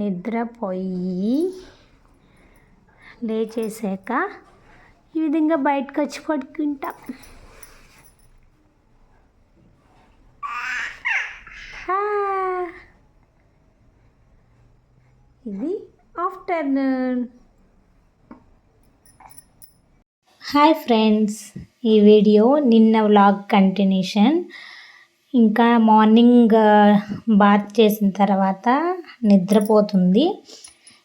నిద్రపోయి లేచేసాక ఈ విధంగా బయటకు వచ్చి పడుకుంటాం. ఇది ఆఫ్టర్నూన్. హాయ్ ఫ్రెండ్స్ ఈ వీడియో నిన్న వ్లాగ్ కంటిన్యూషన్. ఇంకా మార్నింగ్ బాత్ చేసిన తర్వాత నిద్రపోతుంది.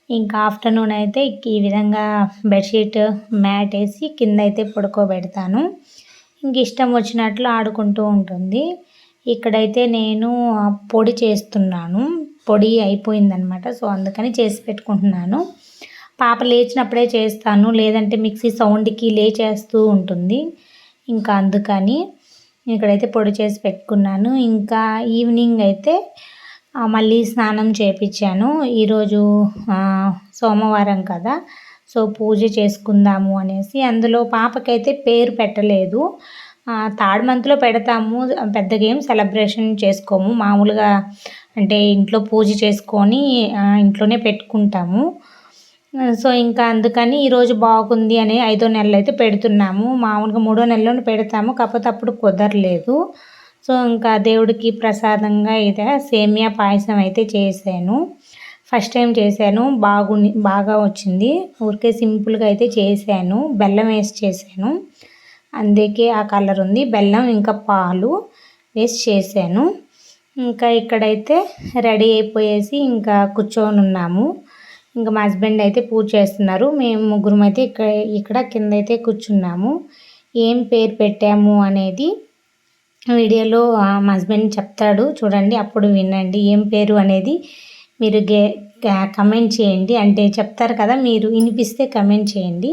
ఇంకా ఆఫ్టర్నూన్ అయితే ఈ విధంగా బెడ్షీట్ మ్యాట్ వేసి కింద అయితే పడుకోబెడతాను. ఇంక ఇష్టం వచ్చినట్లు ఆడుకుంటూ ఉంటుంది. ఇక్కడైతే నేను పొడి చేస్తున్నాను. పొడి అయిపోయిందనమాట. సో అందుకని చేసి పెట్టుకుంటున్నాను. పాప లేచినప్పుడే చేస్తాను. లేదంటే మిక్సీ సౌండ్కి లేచేస్తూ ఉంటుంది. ఇంకా అందుకని ఇక్కడైతే పొడి చేసి పెట్టుకున్నాను. ఇంకా ఈవినింగ్ అయితే మళ్ళీ స్నానం చేపించాను ఈరోజు సోమవారం కదా సో పూజ చేసుకుందాము అనేసి. అందులో పాపకైతే పేరు పెట్టలేదు. థర్డ్ మంత్లో పెడతాము. పెద్దగా ఏం సెలబ్రేషన్ చేసుకోము. మామూలుగా అంటే ఇంట్లో పూజ చేసుకొని ఇంట్లోనే పెట్టుకుంటాము. సో ఇంకా అందుకని ఈరోజు బాగుంది అని ఐదో నెలలో అయితే పెడుతున్నాము. మామూలుగా మూడో నెలలో పెడతాము. కాకపోతే అప్పుడు కుదరలేదు. సో ఇంకా దేవుడికి ప్రసాదంగా అయితే సేమియా పాయసం అయితే చేశాను. ఫస్ట్ టైం చేశాను. బాగుంది బాగా వచ్చింది. ఊరికే సింపుల్గా అయితే చేశాను. బెల్లం వేసి చేశాను. అందుకే ఆ కలర్ ఉంది. బెల్లం ఇంకా పాలు వేసి చేశాను. ఇంకా ఇక్కడైతే రెడీ అయిపోయేసి ఇంకా కూర్చొని ఉన్నాము ఇంకా మా హస్బెండ్ అయితే పూజ చేస్తున్నారు. మేము ముగ్గురం అయితే ఇక్కడ ఇక్కడ కింద అయితే కూర్చున్నాము. ఏం పేరు పెట్టాము అనేది వీడియోలో మా హస్బెండ్ చెప్తాడు. చూడండి అప్పుడు వినండి. ఏం పేరు అనేది మీరు గే కమెంట్ చేయండి. అంటే చెప్తారు కదా మీరు వినిపిస్తే కమెంట్ చేయండి.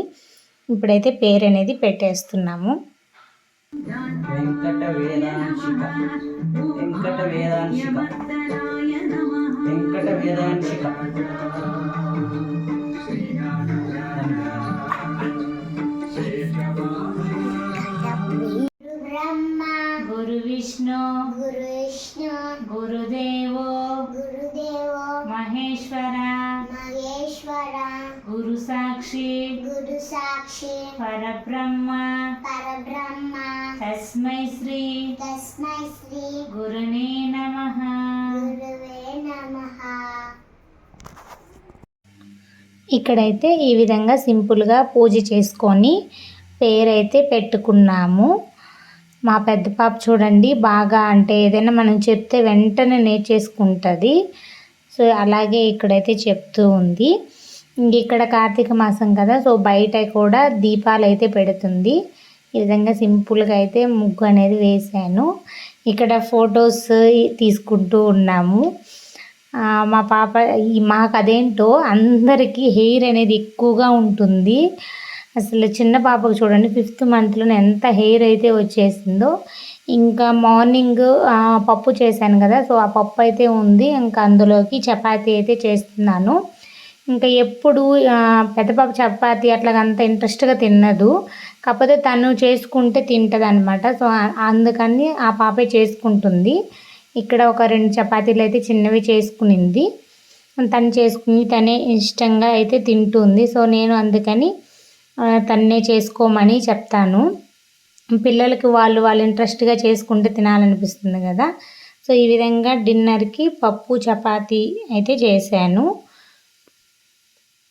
ఇప్పుడైతే పేరు అనేది పెట్టేస్తున్నాము. వెంకట వేదాంశిక వెంకట వేదాంశిక వెంకట వేదాంశిక గురుదేవో గురుదేవో మహేశ్వర మహేశ్వర గురు సాక్షి గురు సాక్షి పరబ్రహ్మ పరబ్రహ్మ తస్మై శ్రీ తస్మై శ్రీ గురునే నమ. గురువే నమః. ఇక్కడైతే ఈ విధంగా సింపుల్గా పూజ చేసుకొని పేరైతే పెట్టుకున్నాము. మా పెద్ద పాప చూడండి బాగా అంటే ఏదైనా మనం చెప్తే వెంటనే నేర్చేసుకుంటుంది. సో అలాగే ఇక్కడైతే చెప్తూ ఉంది. ఇక్కడ కార్తీక మాసం కదా సో బయట కూడా దీపాలు అయితే పెడుతుంది. ఈ విధంగా సింపుల్గా అయితే ముగ్గు అనేది వేశాను. ఇక్కడ ఫొటోస్ తీసుకుంటూ ఉన్నాము. మా పాప మాకు అదేంటో అందరికీ హెయిర్ అనేది ఎక్కువగా ఉంటుంది. అసలు చిన్న పాపకు చూడండి ఫిఫ్త్ మంత్లో ఎంత హెయిర్ అయితే వచ్చేసిందో. ఇంకా మార్నింగ్ పప్పు చేశాను కదా సో ఆ పప్పు అయితే ఉంది. ఇంకా అందులోకి చపాతీ అయితే చేస్తున్నాను. ఇంకా ఎప్పుడు పెద్దపాప పెద్ద పాప చపాతీ అట్లా అంత ఇంట్రెస్ట్గా తినదు కాకపోతే తను చేసుకుంటే తింటుంది అనమాట సో అందుకని ఆ పాపే చేసుకుంటుంది. ఇక్కడ ఒక రెండు చపాతీలు అయితే చిన్నవి చేసుకునింది. తను చేసుకుని తనే ఇష్టంగా అయితే తింటుంది. సో నేను అందుకని తన్నే చేసుకోమని చెప్తాను. పిల్లలకి వాళ్ళు వాళ్ళు ఇంట్రెస్ట్గా చేసుకుంటే తినాలనిపిస్తుంది కదా. సో ఈ విధంగా డిన్నర్కి పప్పు చపాతీ అయితే చేశాను.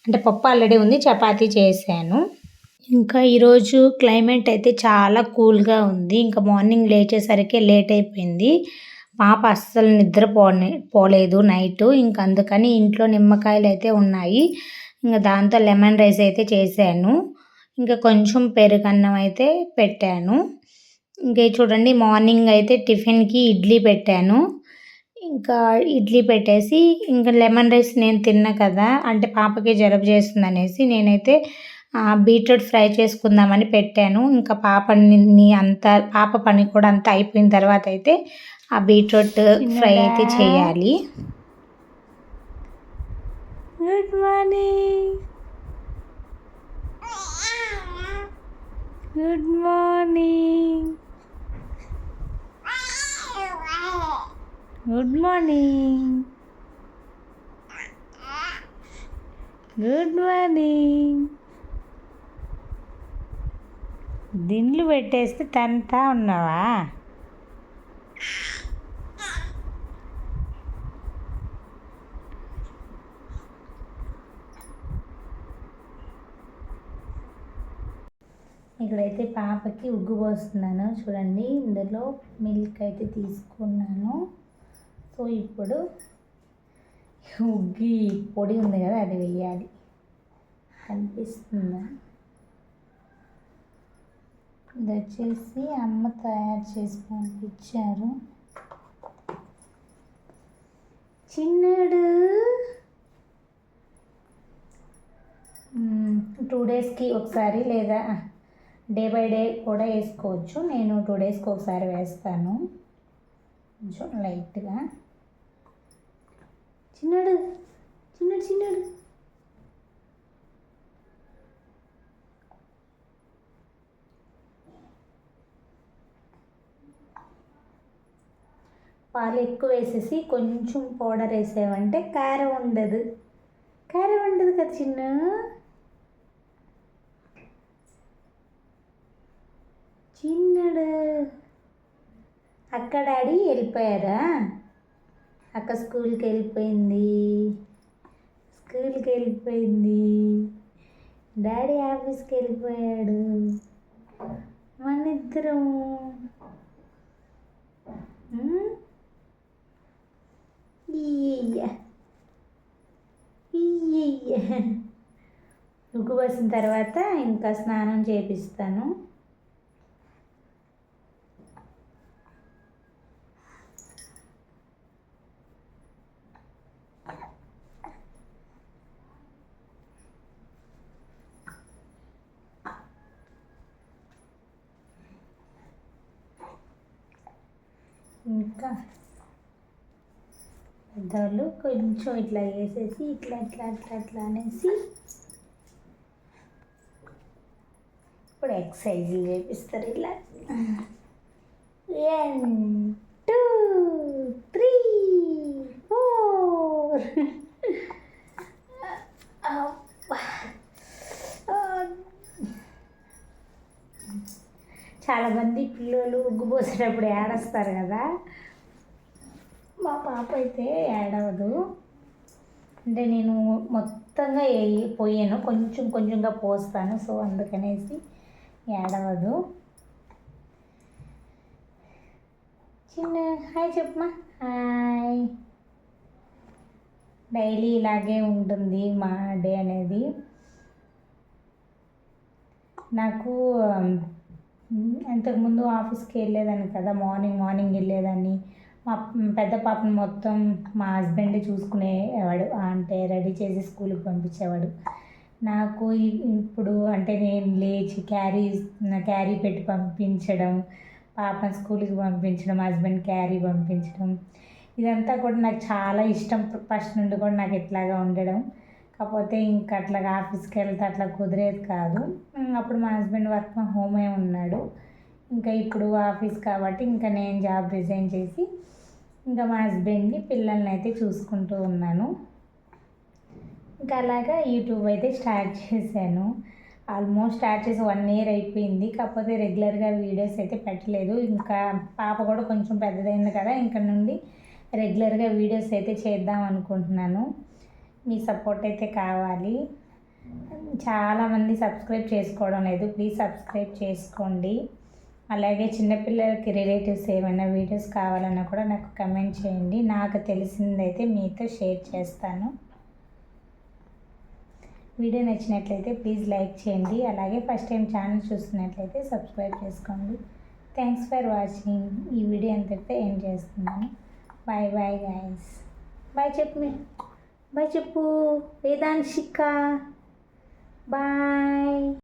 అంటే పప్పు ఆల్రెడీ ఉంది చపాతీ చేశాను. ఇంకా ఈరోజు క్లైమేట్ అయితే చాలా కూల్గా ఉంది. ఇంకా మార్నింగ్ లేచేసరికి లేట్ అయిపోయింది. పాప అస్సలు నిద్ర పోనే పోలేదు నైట్. ఇంకా అందుకని ఇంట్లో నిమ్మకాయలు అయితే ఉన్నాయి. ఇంకా దాంతో లెమన్ రైస్ అయితే చేశాను. ఇంకా కొంచెం పెరుగన్నం అయితే పెట్టాను. ఇంకా చూడండి మార్నింగ్ అయితే టిఫిన్కి ఇడ్లీ పెట్టాను. ఇంకా ఇడ్లీ పెట్టేసి ఇంకా లెమన్ రైస్ నేను తిన్నా కదా అంటే పాపకి జలుబు చేస్తుంది అనేసి నేనైతే బీట్రూట్ ఫ్రై చేసుకుందామని పెట్టాను. ఇంకా పాపని అంతా పాప పని కూడా అంతా అయిపోయిన తర్వాత అయితే ఆ బీట్రూట్ ఫ్రై అయితే చేయాలి. Good morning. Good morning good morning good morning దిండ్లు పెట్టేస్తే తంతా ఉన్నావా? ఇక్కడైతే పాపకి ఉగ్గు పోస్తున్నాను. చూడండి ఇందులో మిల్క్ అయితే తీసుకున్నాను. సో ఇప్పుడు ఉగ్గి పొడి ఉంది కదా అది వేయాలి. కనిపిస్తుందా? ఇది వచ్చేసి అమ్మ తయారు చేసి పంపించారు. చిన్నడు! టూ డేస్కి ఒకసారి లేదా డే బై డే కూడా వేసుకోవచ్చు. నేను టూ డేస్కి ఒకసారి వేస్తాను. కొంచెం లైట్గా. చిన్నడు చిన్నడు చిన్నడు. పాలు ఎక్కువ వేసేసి కొంచెం పౌడర్ వేసామంటే కారం ఉండదు. కారం ఉండదు కదా చిన్న చిన్నడు అక్క డాడీ వెళ్ళిపోయారా? అక్క స్కూల్కి వెళ్ళిపోయింది. స్కూల్కి వెళ్ళిపోయింది. డాడీ ఆఫీస్కి వెళ్ళిపోయాడు. మన ఇద్దరం. ఇయ్య ఉగ్గు పోసిన తర్వాత ఇంకా స్నానం చేపిస్తాను. ఇంకా పెద్దవాళ్ళు కొంచెం ఇట్లా వేసేసి ఇట్లా ఇట్లా ఇట్లా ఇట్లా అనేసి ఇప్పుడు ఎక్సర్సైజ్ చేపిస్తారు ఇలా. వన్ టూ త్రీ ఫోర్ చాలామంది పిల్లలు ఉగ్గుపోసేటప్పుడు ఏడస్తారు కదా. మా పాప అయితే ఏడవదు అంటే నేను మొత్తంగా పోయాను. కొంచెం కొంచెంగా పోస్తాను. సో అందుకనేసి ఏడవదు చిన్న హాయ్ చెప్పమా హాయ్. డైలీ ఇలాగే ఉంటుంది మా డే అనేది. నాకు అంతకుముందు ఆఫీస్కి వెళ్ళేదాన్ని కదా. మార్నింగ్ మార్నింగ్ వెళ్ళేదాన్ని. మా పెద్ద పాపను మొత్తం మా హస్బెండ్ చూసుకునేవాడు అంటే రెడీ చేసి స్కూల్కి పంపించేవాడు. నాకు ఇప్పుడు అంటే నేను లేచి క్యారీ క్యారీ పెట్టి పంపించడం పాపను స్కూల్కి పంపించడం హస్బెండ్ క్యారీ పంపించడం ఇదంతా కూడా నాకు చాలా ఇష్టం. ఫస్ట్ నుండి కూడా నాకు ఇట్లాగా ఉండడం. కాకపోతే ఇంకా అట్లాగా ఆఫీస్కి వెళ్తే అట్లా కుదిరేది కాదు. అప్పుడు మా హస్బెండ్ వర్క్ ఫ్రమ్ హోమే ఉన్నాడు. ఇంకా ఇప్పుడు ఆఫీస్ కాబట్టి ఇంకా నేను జాబ్ రిజైన్ చేసి ఇంకా మా హస్బెండ్ని పిల్లల్ని అయితే చూసుకుంటూ ఉన్నాను. ఇంకా అలాగా యూట్యూబ్ అయితే స్టార్ట్ చేశాను. ఆల్మోస్ట్ స్టార్ట్ చేసి వన్ ఇయర్ అయిపోయింది. కాకపోతే రెగ్యులర్గా వీడియోస్ అయితే పెట్టలేదు. ఇంకా పాప కూడా కొంచెం పెద్దదైంది కదా ఇంకా నుండి రెగ్యులర్గా వీడియోస్ అయితే చేద్దాం అనుకుంటున్నాను. మీ సపోర్ట్ అయితే కావాలి. చాలామంది సబ్స్క్రైబ్ చేసుకోవడం లేదు. ప్లీజ్ సబ్స్క్రైబ్ చేసుకోండి. అలాగే చిన్నపిల్లలకి రిలేటివ్స్ ఏమైనా వీడియోస్ కావాలన్నా కూడా నాకు కమెంట్ చేయండి. నాకు తెలిసిందైతే మీతో షేర్ చేస్తాను. వీడియో నచ్చినట్లయితే ప్లీజ్ లైక్ చేయండి. అలాగే ఫస్ట్ టైం ఛానల్ చూస్తున్నట్లయితే సబ్స్క్రైబ్ చేసుకోండి. Thanks for watching. ఈ వీడియో అంతటితో ఏం చేస్తున్నాను. Bye bye guys. బాయ్ చెప్పు మీ బాయ్ చెప్పు. వేదాంశిక. బాయ్.